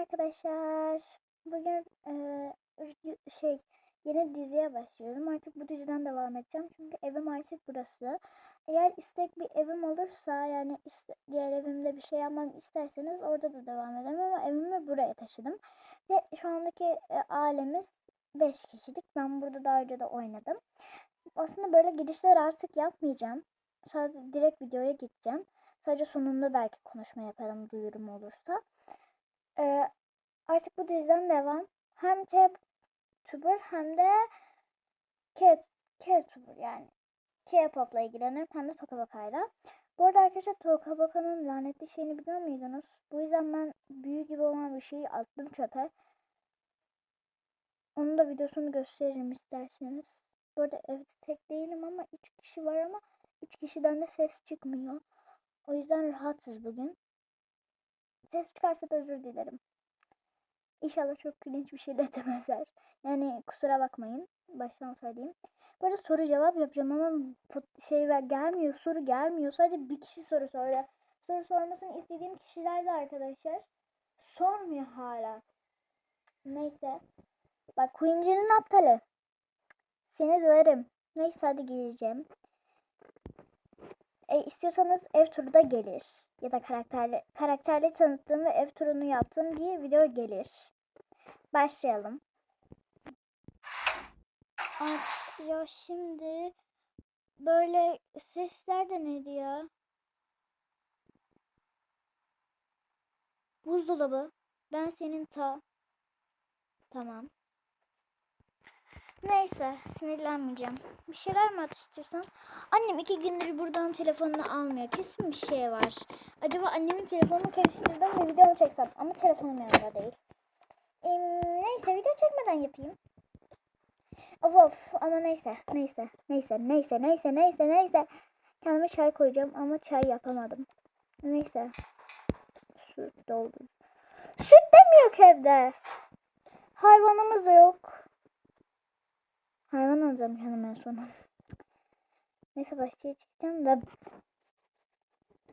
arkadaşlar. Bugün eee, şey yeni diziye başlıyorum. Artık bu diziden devam edeceğim. Çünkü evim artık burası. Eğer istek bir evim olursa yani diğer evimde bir şey yapmam isterseniz orada da devam ederim ama evimi buraya taşıdım. Ve şu andaki e, ailemiz 5 kişilik. Ben burada daha önce de oynadım. Aslında böyle girişler artık yapmayacağım. Sadece direkt videoya gideceğim. Sadece sonunda belki konuşma yaparım duyurum olursa. Ee, artık bu diziden devam. Hem K-Tuber hem de K-Tuber yani. K-Pop'la ilgilenirim hem de Tokabaka'yla. Bu arada arkadaşlar Tokabaka'nın lanetli şeyini biliyor muydunuz? Bu yüzden ben büyü gibi olan bir şeyi attım çöpe. Onun da videosunu gösteririm isterseniz. Bu arada evde tek değilim ama 3 kişi var ama 3 kişiden de ses çıkmıyor. O yüzden rahatsız bugün. Ses çıkarsa da özür dilerim. İnşallah çok gülünç bir şey de demezler. Yani kusura bakmayın. Baştan söyleyeyim. Böyle soru cevap yapacağım ama şey gelmiyor. Soru gelmiyor. Sadece bir kişi soru soruyor. Soru sormasını istediğim kişiler de arkadaşlar. Sormuyor hala. Neyse. Bak Queen'cinin aptalı. Seni döverim. Neyse hadi geleceğim. E, istiyorsanız ev turu da gelir. Ya da karakterli, karakterli tanıttığım ve ev turunu yaptığım bir video gelir. Başlayalım. Ay, ya şimdi böyle sesler de neydi ya? Buzdolabı. Ben senin ta. Tamam. Neyse sinirlenmeyeceğim. Bir şeyler mi atıştırsam? Annem iki gündür buradan telefonunu almıyor. Kesin bir şey var. Acaba annemin telefonunu karıştırdım ve video mu çeksem? Ama telefonum yanında değil. Ee, neyse video çekmeden yapayım. Of of ama neyse neyse neyse neyse neyse neyse neyse. Kendime çay koyacağım ama çay yapamadım. Neyse. Süt doldur. Süt de mi yok evde? Hayvanımız da yok. Hayvan alacağım kendime en sonu. Neyse bahçeye çıkacağım da.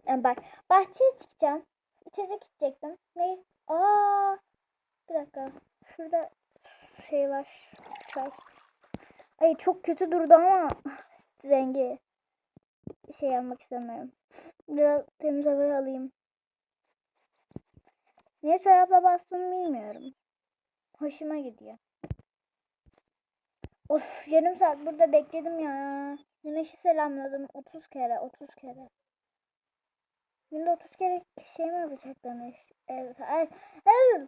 Yani bak bahçeye çıkacağım. İçecek içecektim. Ne? Aa, bir dakika. Şurada şey var. Çay. Ay çok kötü durdu ama rengi şey yapmak istemiyorum. Biraz temiz hava alayım. Niye çorapla bastığımı bilmiyorum. Hoşuma gidiyor. Of yarım saat burada bekledim ya. Güneşi selamladım 30 kere 30 kere. Günde 30 kere şey mi yapacaklarmış? Evet. Ay, ay.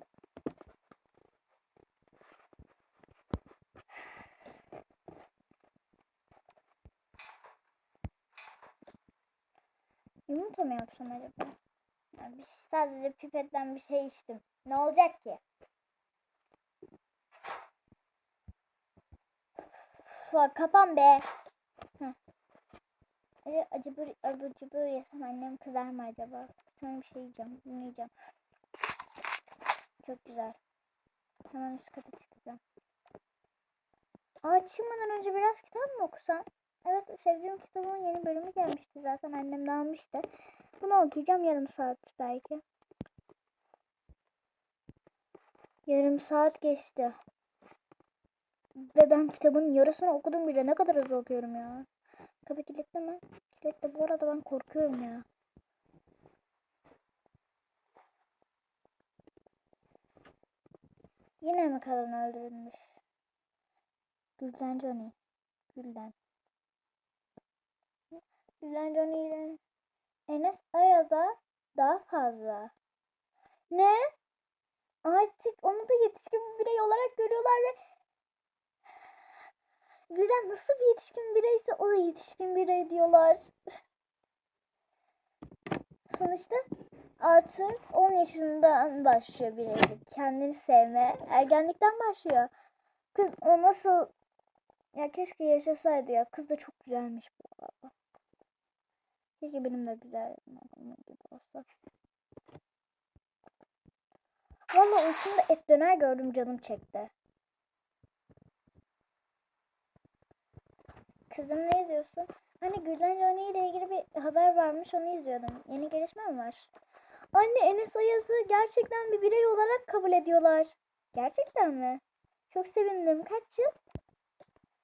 Yumurta mı yapsam acaba? Ya bir, sadece pipetten bir şey içtim. Ne olacak ki? Bak kapan be. Heh. Acaba acaba abur cubur yesem annem kızar mı acaba? Sonra bir şey yiyeceğim. Bunu yiyeceğim. Çok güzel. Hemen üst kata çıkacağım. Aa önce biraz kitap mı okusam? Evet sevdiğim kitabın yeni bölümü gelmişti zaten annem de almıştı. Bunu okuyacağım yarım saat belki. Yarım saat geçti. Ve ben kitabın yarısını okudum bile. Ne kadar hızlı okuyorum ya. Kapı kilitli mi? Kilitli. Bu arada ben korkuyorum ya. Yine mi kadın öldürülmüş? Gülden Johnny. Gülden. Gülden Johnny Enes Ayaz'a daha fazla. Ne? Artık onu da yetişkin bir birey olarak görüyorlar ve Gülden nasıl bir yetişkin bireyse o da yetişkin birey diyorlar. Sonuçta artık 10 yaşından başlıyor bireylik. Kendini sevme. Ergenlikten başlıyor. Kız o nasıl ya keşke yaşasaydı ya. Kız da çok güzelmiş bu arada. Keşke benim de güzel gibi olsa. Valla uykumda et döner gördüm canım çekti. Kızım ne izliyorsun? Hani Gülden Johnny ile ilgili bir haber varmış onu izliyordum. Yeni gelişme mi var? Anne Enes Ayaz'ı gerçekten bir birey olarak kabul ediyorlar. Gerçekten mi? Çok sevindim. Kaç yıl?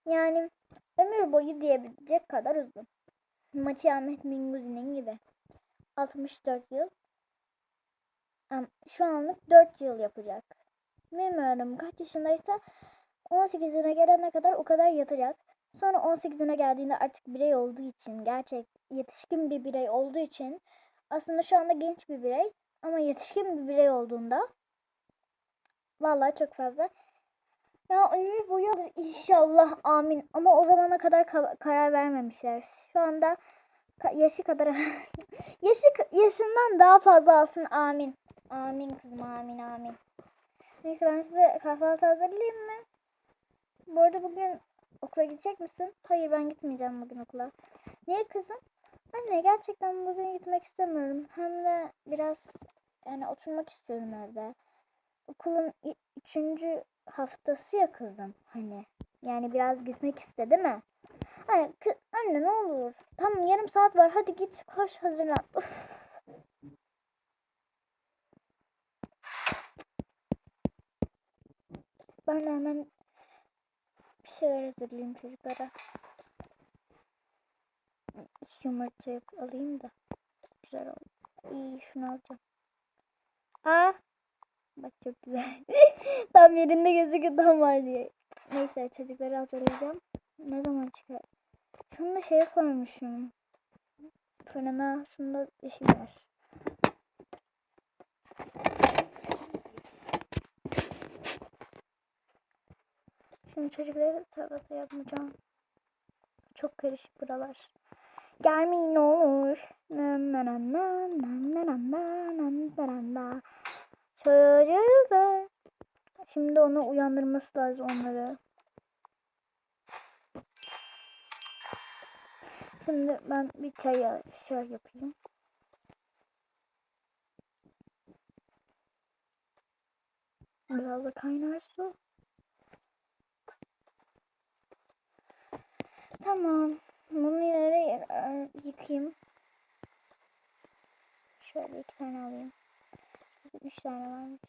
Yani ömür boyu diyebilecek kadar uzun. Maçı Ahmet Minguzi'nin gibi. 64 yıl. Şu anlık 4 yıl yapacak. Bilmiyorum kaç yaşındaysa 18'ine gelene kadar o kadar yatacak. Sonra 18'ine geldiğinde artık birey olduğu için, gerçek yetişkin bir birey olduğu için aslında şu anda genç bir birey ama yetişkin bir birey olduğunda vallahi çok fazla ya ömür boyu inşallah amin ama o zamana kadar ka- karar vermemişler. Şu anda ka- yaşı kadar yaşı yaşından daha fazla alsın amin. Amin kızım amin amin. Neyse ben size kahvaltı hazırlayayım mı? Bu arada bugün okula gidecek misin? Hayır ben gitmeyeceğim bugün okula. Niye kızım? Anne gerçekten bugün gitmek istemiyorum. Hem de biraz yani oturmak istiyorum evde. Okulun üçüncü haftası ya kızım hani. Yani biraz gitmek iste değil mi? Anne, kı- anne ne olur. Tamam yarım saat var hadi git koş hazırlan. Uf. Ben hemen şeyler hazırlayayım çocuklara. İki yumurta alayım da. Güzel oldu. İyi şunu alacağım. Aa. Bak çok güzel. tam yerinde gözüküyor tam var diye. Neyse çocukları hazırlayacağım. Ne zaman çıkar? Şunu da şeye koymuşum. Fırına. Şunda işim var. Şimdi çocukları tavada yapmayacağım. Çok karışık buralar. Gelmeyin olur. Nan Çocuklar. Şimdi onu uyandırması lazım onları. Şimdi ben bir çay şey yapayım. Biraz da kaynar su. Tamam. Bunu yere e, yıkayayım. Şöyle iki tane alayım. Üç tane varmış.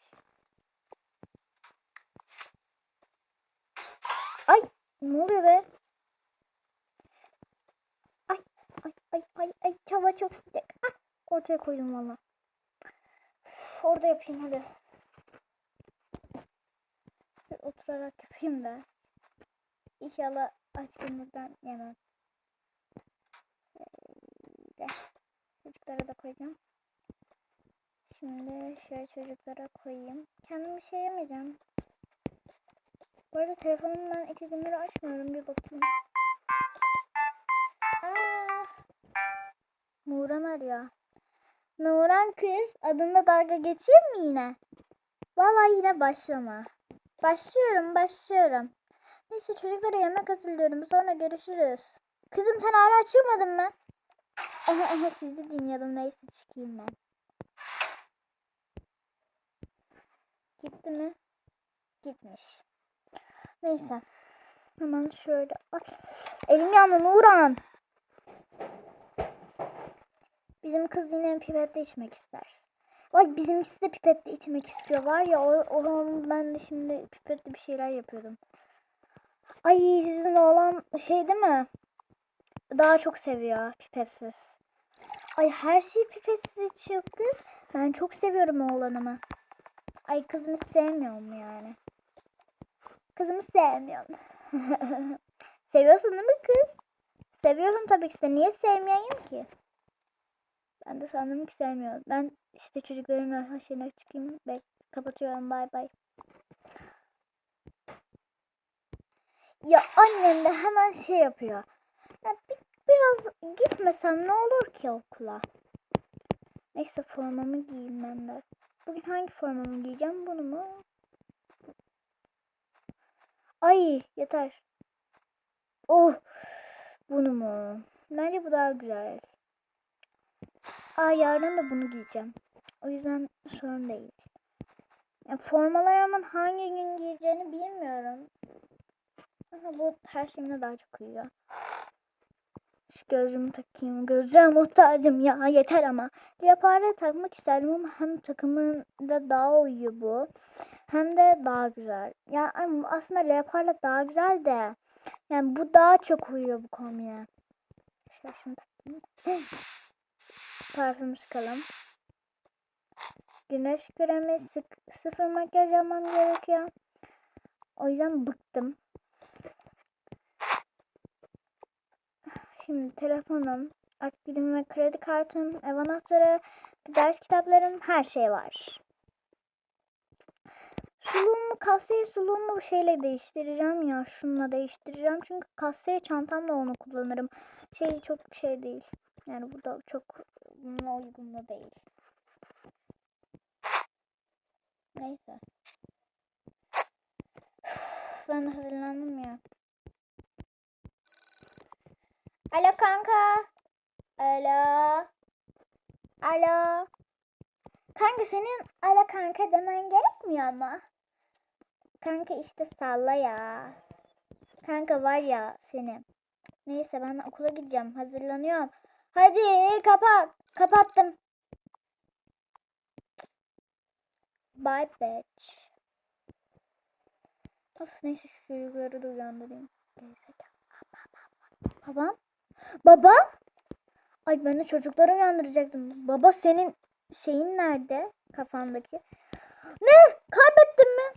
Ay ne oluyor be? Ay ay ay ay ay hava çok sıcak. Ah, ortaya koydum valla. Orada yapayım hadi. Bir Oturarak yapayım da. İnşallah aç gönülden yemem. Şöyle. Çocuklara da koyacağım. Şimdi şöyle çocuklara koyayım. Kendim bir şey yemeyeceğim. Bu arada telefonumu ben iki gündür açmıyorum. Bir bakayım. Aa, Nuran arıyor. Nuran kız adında dalga geçeyim mi yine? Vallahi yine başlama. Başlıyorum başlıyorum. Neyse çocuklara yemek hazırlıyorum. Sonra görüşürüz. Kızım sen hala çıkmadın mı? Sizi dinliyordum. Neyse çıkayım ben. Gitti mi? Gitmiş. Neyse. Hemen şöyle. Ay, elim yandı Nuran. Bizim kız yine pipetle içmek ister. Vay bizimkisi de pipetle içmek istiyor. Var ya o, o ben de şimdi pipetle bir şeyler yapıyordum. Ay sizin oğlan şey değil mi? Daha çok seviyor pipetsiz. Ay her şeyi pipetsiz içiyor kız. Ben çok seviyorum oğlanımı. Ay kızımı sevmiyorum yani. Kızımı sevmiyorum. Seviyorsun değil mi kız? Seviyorum tabii ki de. Niye sevmeyeyim ki? Ben de sandım ki sevmiyorum. Ben işte çocukların şeyine çıkayım. Bek kapatıyorum. Bay bay. Ya annem de hemen şey yapıyor. Ya bir, biraz gitmesem ne olur ki okula? Neyse formamı giyeyim ben de. Bugün hangi formamı giyeceğim? Bunu mu? Ay yeter. Oh bunu mu? Bence bu daha güzel. Aa yarın da bunu giyeceğim. O yüzden sorun değil. Ya formalarımın hangi gün giyeceğini bilmiyorum. Ama bu her şeyime daha çok uyuyor. Şu gözlüğümü takayım. Gözlüğe muhtacım ya yeter ama. Leoparda takmak isterdim ama hem takımında daha uyuyor bu. Hem de daha güzel. Ya ama aslında leoparla daha güzel de. Yani bu daha çok uyuyor bu konuya. Şöyle şunu takayım. Parfüm sıkalım. Güneş kremi sık, sıfır makyaj yapmam gerekiyor. O yüzden bıktım. Şimdi telefonum, akbilim ve kredi kartım, ev anahtarı, ders kitaplarım, her şey var. Suluğumu, kasaya suluğumu bu şeyle değiştireceğim ya. Şununla değiştireceğim. Çünkü kasaya çantamla onu kullanırım. Şey çok şey değil. Yani burada çok bununla uygun da değil. Neyse. Ben hazırlandım ya. Alo kanka. Alo. Alo. Kanka senin alo kanka demen gerekmiyor ama. Kanka işte salla ya. Kanka var ya seni. Neyse ben okula gideceğim. Hazırlanıyorum. Hadi kapat. Kapattım. Bye bitch. Of neyse şu çocukları da uyandırayım. Babam? Baba? Ay ben de çocukları uyandıracaktım. Baba senin şeyin nerede? Kafandaki. Ne? Kaybettin mi?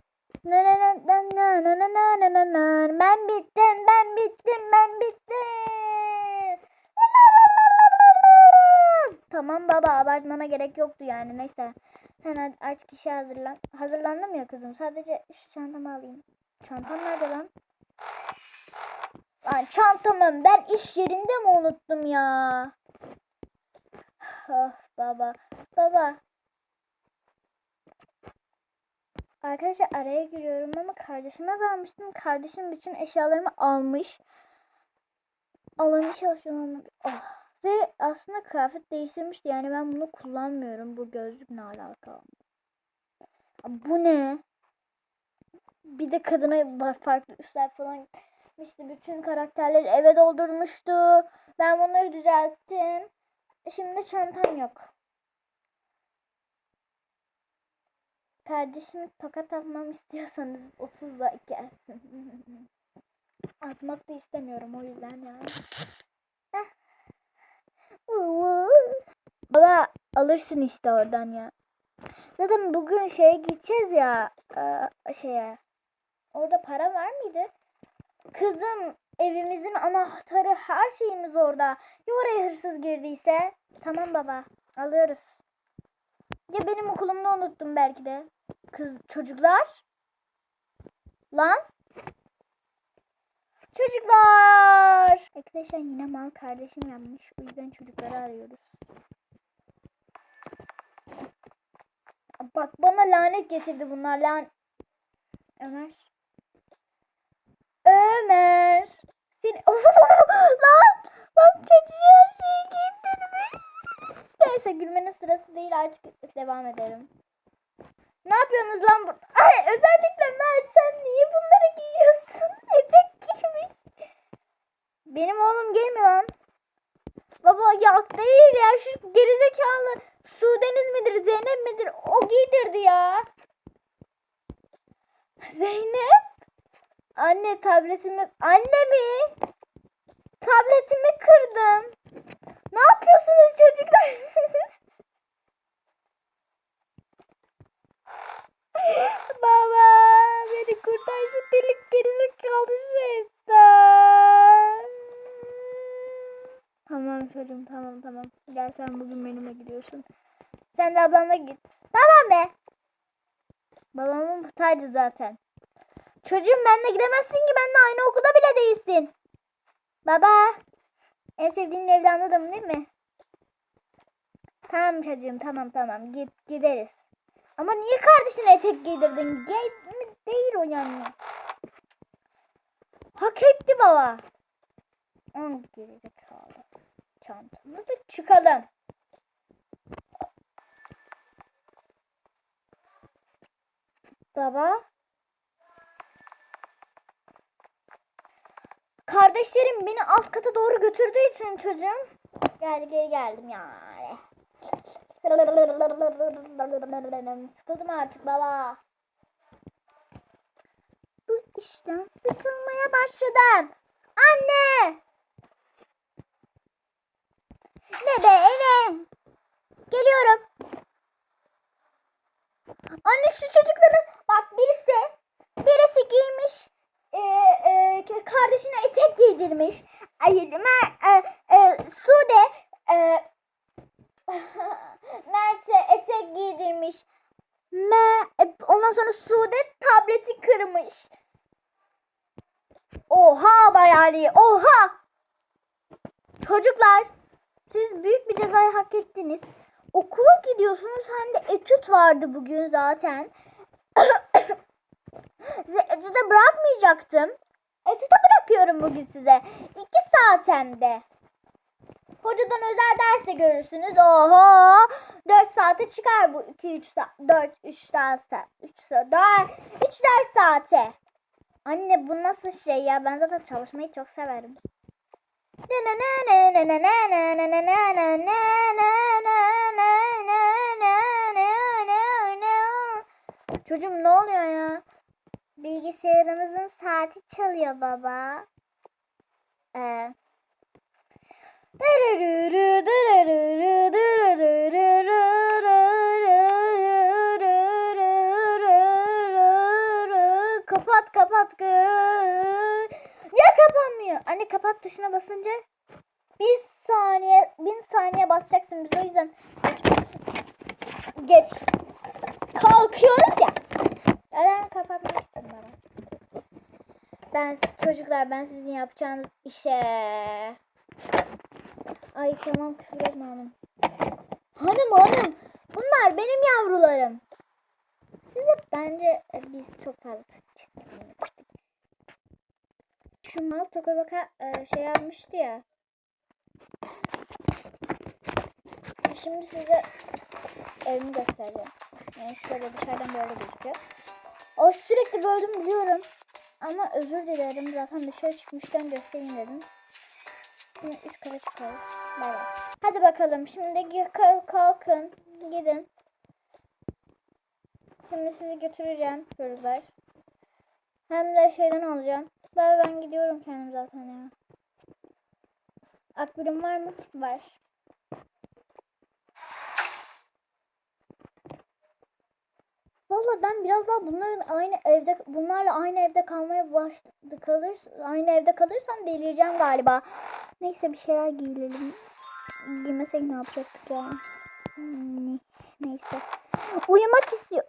Ben bittim, ben bittim, ben bittim. Tamam baba abartmana gerek yoktu yani neyse. Sen artık işe hazırlan. Hazırlandım ya kızım. Sadece şu çantamı alayım. Çantam nerede lan? Lan çantamı ben iş yerinde mi unuttum ya? Oh baba. Baba. Arkadaşlar araya giriyorum ama kardeşime vermiştim. Kardeşim bütün eşyalarımı almış. Alamaya çalışıyorum. Oh. Ve aslında kıyafet değiştirmişti. Yani ben bunu kullanmıyorum. Bu gözlük ne alaka? Bu ne? Bir de kadına farklı üstler falan işte bütün karakterleri eve doldurmuştu. Ben bunları düzelttim. Şimdi çantam yok. Kardeşimi tokat atmam istiyorsanız 30'la gelsin. Atmak da istemiyorum o yüzden yani. Baba alırsın işte oradan ya. Zaten bugün şeye gideceğiz ya e, şeye. Orada para var mıydı? Kızım evimizin anahtarı her şeyimiz orada. Ya oraya hırsız girdiyse? Tamam baba alıyoruz. Ya benim okulumda unuttum belki de. Kız çocuklar. Lan. Çocuklar. Arkadaşlar yine mal kardeşim yapmış. O yüzden çocukları arıyoruz. Bak bana lanet getirdi bunlar lan. Ömer. Ömer. Seni... lan! Lan çocuğa şey getirmiş. Neyse gülmenin sırası değil artık devam edelim. Ne yapıyorsunuz lan burada? Ay özellikle Mert sen niye bunları giyiyorsun? Etek giymiş. Benim oğlum giymiyor lan. Baba ya değil ya şu gerizekalı Suudeniz midir Zeynep midir o giydirdi ya. Zeynep? Anne tabletimi anne mi? Tabletimi kırdım. Ne yapıyorsunuz çocuklar? Baba beni kurtar şu delik gerizekalı şeytan. Tamam çocuğum tamam tamam. Gel sen bugün benimle gidiyorsun. Sen de ablamla git. Tamam be. Babamın muhtacı zaten. Çocuğum benimle gidemezsin ki benimle aynı okulda bile değilsin. Baba. En sevdiğin evladım değil mi? Tamam çocuğum tamam tamam git gideriz. Ama niye kardeşine etek giydirdin? Gay mi değil o yani. Hak etti baba. On gerizekalı. Çantamı da çıkalım. Baba. Kardeşlerim beni alt kata doğru götürdüğü için çocuğum. Gel geri geldim yani. Sıkıldım artık baba. Bu işten sıkılmaya başladım. Anne! Ne be eve? Geliyorum. Anne şu çocukların bak birisi birisi giymiş e, e, kardeşine etek giydirmiş. Ay, Mer, e, e, Sude e, Mert'e etek giydirmiş. Mer, e, ondan sonra Sude tableti kırmış. Oha bayali oha. Çocuklar siz büyük bir cezayı hak ettiniz. Okula gidiyorsunuz hem de etüt vardı bugün zaten. Size bırakmayacaktım. Etüde bırakıyorum bugün size. İki saat hem de. Hocadan özel derse görürsünüz. Oho! 4 saate çıkar bu 2 3 saat. 4 3 ders 3 saat. 4 3 ders saate. Anne bu nasıl şey ya? Ben zaten çalışmayı çok severim. Çocuğum ne oluyor ya? Bilgisayarımızın saati çalıyor baba. Ee. Kapat kapat. Niye kapanmıyor? Anne kapat tuşuna basınca bir saniye, bin saniye basacaksın biz o yüzden geç kalkıyoruz ya. Alarm kapatmak için bana. Ben çocuklar ben sizin yapacağınız işe. Ay tamam küfür etme hanım. Hanım hanım bunlar benim yavrularım. Size bence e, biz çok fazla Şu mal toka baka e, şey yapmıştı ya. Şimdi size evimi göstereceğim. Yani şöyle dışarıdan böyle gözüküyor. O sürekli böldüm biliyorum. Ama özür dilerim. Zaten dışarı çıkmışken göstereyim dedim. Şimdi üst kata çıkarız. Bay bay. Hadi bakalım. Şimdi kalkın. Gidin. Şimdi sizi götüreceğim çocuklar. Hem de şeyden alacağım. Ben, ben gidiyorum kendim zaten ya. Akbilim var mı? Var. Valla ben biraz daha bunların aynı evde bunlarla aynı evde kalmaya başladı kalır aynı evde kalırsam delireceğim galiba. Neyse bir şeyler giyilelim. Giymesek ne yapacaktık ya? Hmm, Neyse. Uyumak istiyor.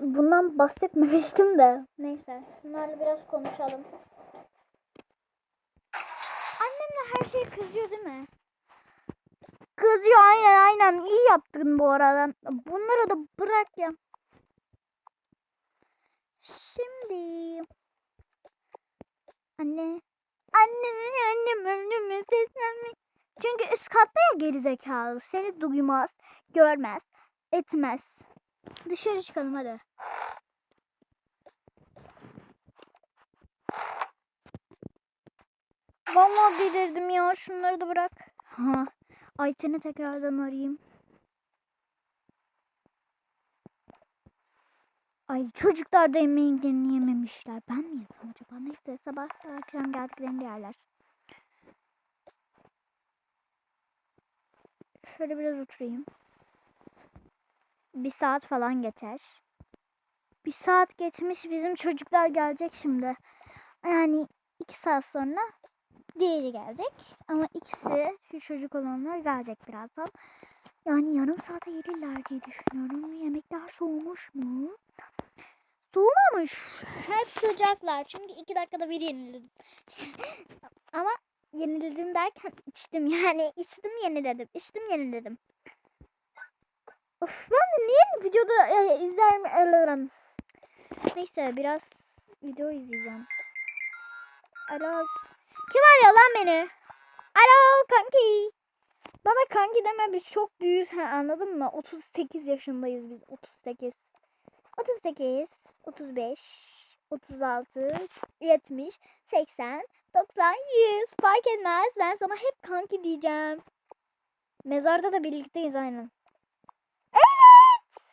Bundan bahsetmemiştim de. Neyse. Bunlarla biraz konuşalım. Annemle her şey kızıyor değil mi? Kızıyor aynen aynen. İyi yaptın bu arada. Bunları da bırak ya. Şimdi. Anne. Anne, annem önüme seslenmek. Çünkü üst katta ya gerizekalı. Seni duymaz, görmez, etmez. Dışarı çıkalım hadi. Vallahi delirdim ya. Şunları da bırak. Ha. Ayten'i tekrardan arayayım. Ay çocuklar da yemeğini yememişler. Ben mi yesem acaba? Neyse sabah akşam geldiklerinde yerler. Şöyle biraz oturayım. Bir saat falan geçer. Bir saat geçmiş bizim çocuklar gelecek şimdi. Yani iki saat sonra diğeri gelecek. Ama ikisi şu çocuk olanlar gelecek birazdan. Yani yarım saate gelirler diye düşünüyorum. Yemekler soğumuş mu? Soğumamış. Hep sıcaklar. Çünkü iki dakikada bir yeniledim. Ama yeniledim derken içtim yani. içtim yeniledim. İçtim yeniledim. Of ben niye videoda e, izlerim? Neyse biraz video izleyeceğim. Alo. Kim arıyor lan beni? Alo kanki. Bana kanki deme biz çok büyüğüz ha, anladın mı? 38 yaşındayız biz 38. 38, 35, 36, 70, 80, 90, 100 fark etmez. Ben sana hep kanki diyeceğim. Mezarda da birlikteyiz aynen. Evet.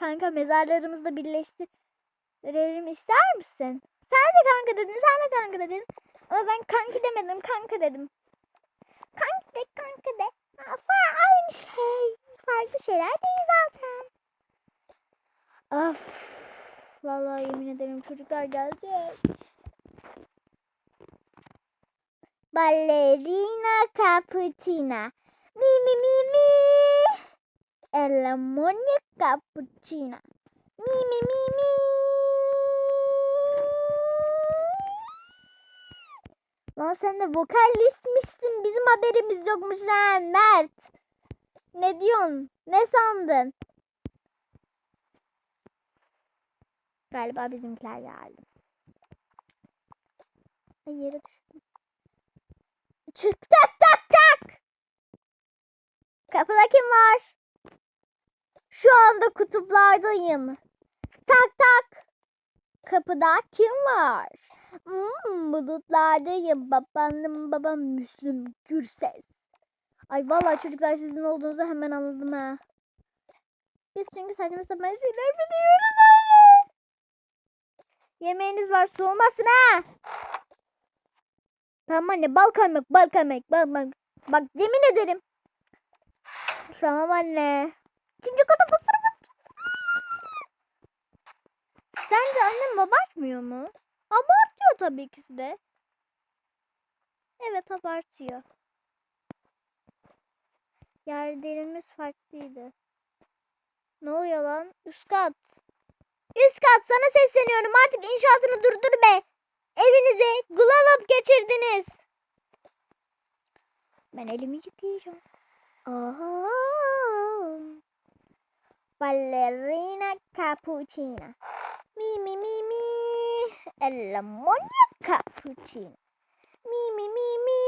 Kanka mezarlarımızı birleştirelim ister misin? Sen de kanka dedin, sen de kanka dedin. Ama ben kanki demedim, kanka dedim. Kanki de, kanka de. Ha, fa- aynı şey. Farklı şeyler değil zaten. Of. Vallahi yemin ederim çocuklar gelecek. Ballerina cappuccina. Mi mi mi mi. El ammonia cappuccina. Mi mi mi mi. Lan sen de vokalistmişsin. Bizim haberimiz yokmuş ha Mert. Ne diyorsun? Ne sandın? Galiba bizimkiler geldi. Ay yere düştüm. Çık tak tak tak. Kapıda kim var? Şu anda kutuplardayım. Tak tak. Kapıda kim var? Hmm, bulutlardayım. Babanım babam Müslüm Gürses. Ay vallahi çocuklar sizin olduğunuzu hemen anladım ha. Biz çünkü saçma sapan şeyler biliyoruz öyle. Yemeğiniz var soğumasın ha. Tamam anne bal kaymak bal kaymak bal bal. Bak yemin ederim. Tamam anne. İkinci kata basarım. Sence annem abartmıyor mu? Abartıyor tabii ikisi de. Evet abartıyor. Yerlerimiz farklıydı. Ne oluyor lan? Üst kat. Üst kat sana sesleniyorum artık inşaatını durdur be. Evinize glow up geçirdiniz. Ben elimi yıkayacağım. Aha. Ballerina cappuccina. Mi mi mi mi. El ammonia cappuccino. Mi mi mi mi.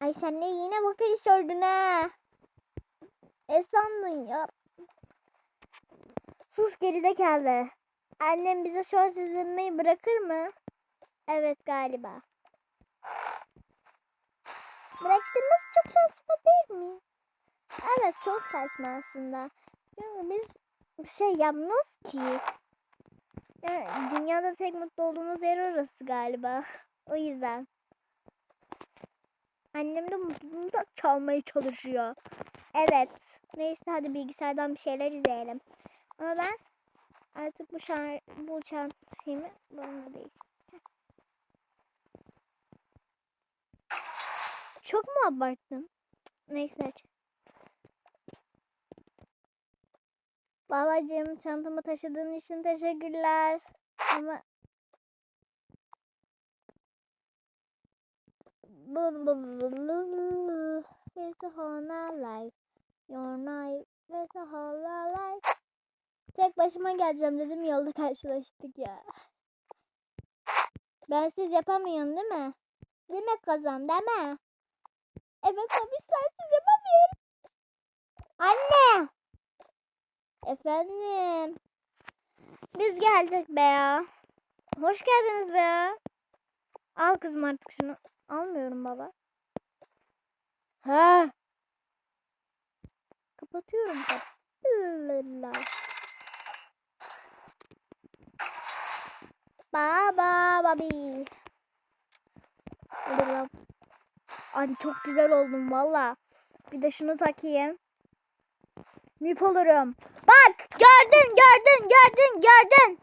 Ay sen de yine vokal sordun ha. E sandın ya. Sus gerizekalı. Annem bize şort izlemeyi bırakır mı? Evet galiba. Çok saçma aslında. Çünkü biz bir şey yapmıyoruz ki. Yani dünyada tek mutlu olduğumuz yer orası galiba. O yüzden. Annem de mutluluğumuzu çalmaya çalışıyor. Evet. Neyse hadi bilgisayardan bir şeyler izleyelim. Ama ben artık bu şar bu çantayı bununla değiştireceğim. Çok mu abarttım? Neyse. Babacığım çantamı taşıdığın için teşekkürler. Ama It's a whole night life. Your night is a whole lot life. Tek başıma geleceğim dedim yolda karşılaştık ya. Ben siz yapamıyorsun değil mi? Değil mi kızım değil mi? Evet ama biz sensiz yapamıyorum. Anne! Efendim? Biz geldik be ya. Hoş geldiniz be. Al kızım artık şunu. Almıyorum baba. Ha. Kapatıyorum kapıyı. Baba babi. Ay çok güzel oldum valla. Bir de şunu takayım. Mip olurum. Bak gördün gördün gördün gördün.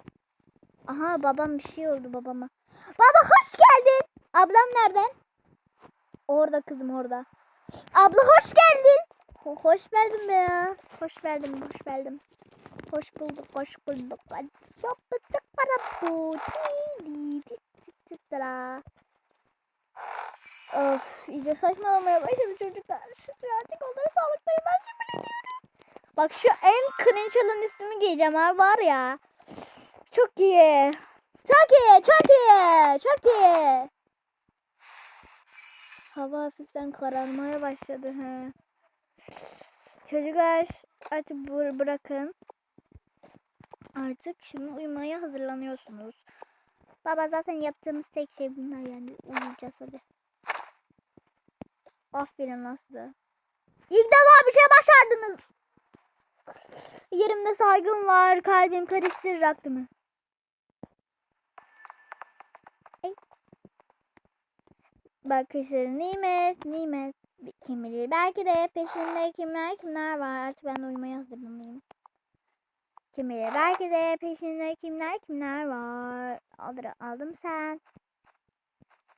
Aha babam bir şey oldu babama. Baba hoş geldin. Ablam nereden? Orada kızım orada. Abla hoş geldin. Ho- hoş geldin be ya. Hoş geldin, hoş geldin. Hoş bulduk, hoş bulduk. Sohbet para bu. Of, iyice saçmalamaya başladı çocuklar. Birazcık onları sağlıkları ben şimdi Bak şu en cringe olan ismimi giyeceğim abi var ya. Çok iyi. Çok iyi, çok iyi, çok iyi. Hava hafiften kararmaya başladı ha. Çocuklar artık bır- bırakın. Artık şimdi uyumaya hazırlanıyorsunuz. Baba zaten yaptığımız tek şey bunlar yani uyuyacağız hadi. Aferin size. İlk defa bir şey başardınız. Yerimde saygım var. Kalbim karıştırır aklımı. Ey. Bakışları nimet, nimet. Kim bilir belki de peşinde kimler kimler var. Artık ben de uyumaya hazırlanayım. Kim bilir belki de peşinde kimler kimler var. Aldır, aldım sen.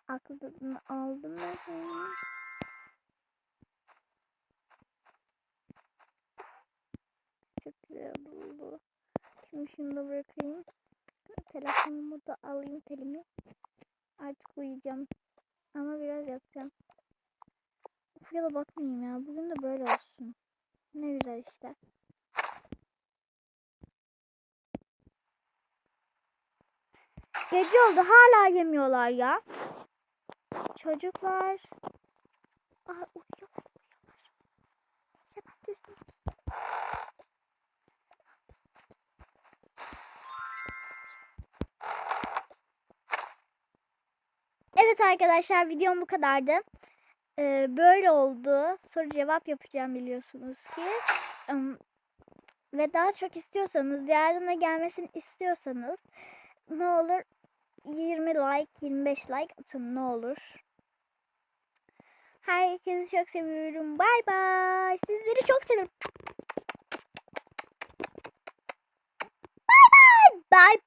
Aklını aldım ben seni. Çok güzel oldu. Şimdi şunu da bırakayım. Telefonumu da alayım telimi. Artık uyuyacağım. Ama biraz yatacağım. Uf ya da bakmayayım ya. Bugün de böyle olsun. Ne güzel işte. Gece oldu hala yemiyorlar ya. Çocuklar. Aa, Evet arkadaşlar videom bu kadardı. Ee, böyle oldu. Soru cevap yapacağım biliyorsunuz ki. Ve daha çok istiyorsanız, yarına gelmesini istiyorsanız ne olur 20 like, 25 like atın ne olur. Herkesi çok seviyorum. Bay bay. Sizleri çok seviyorum. Bay bay. Bay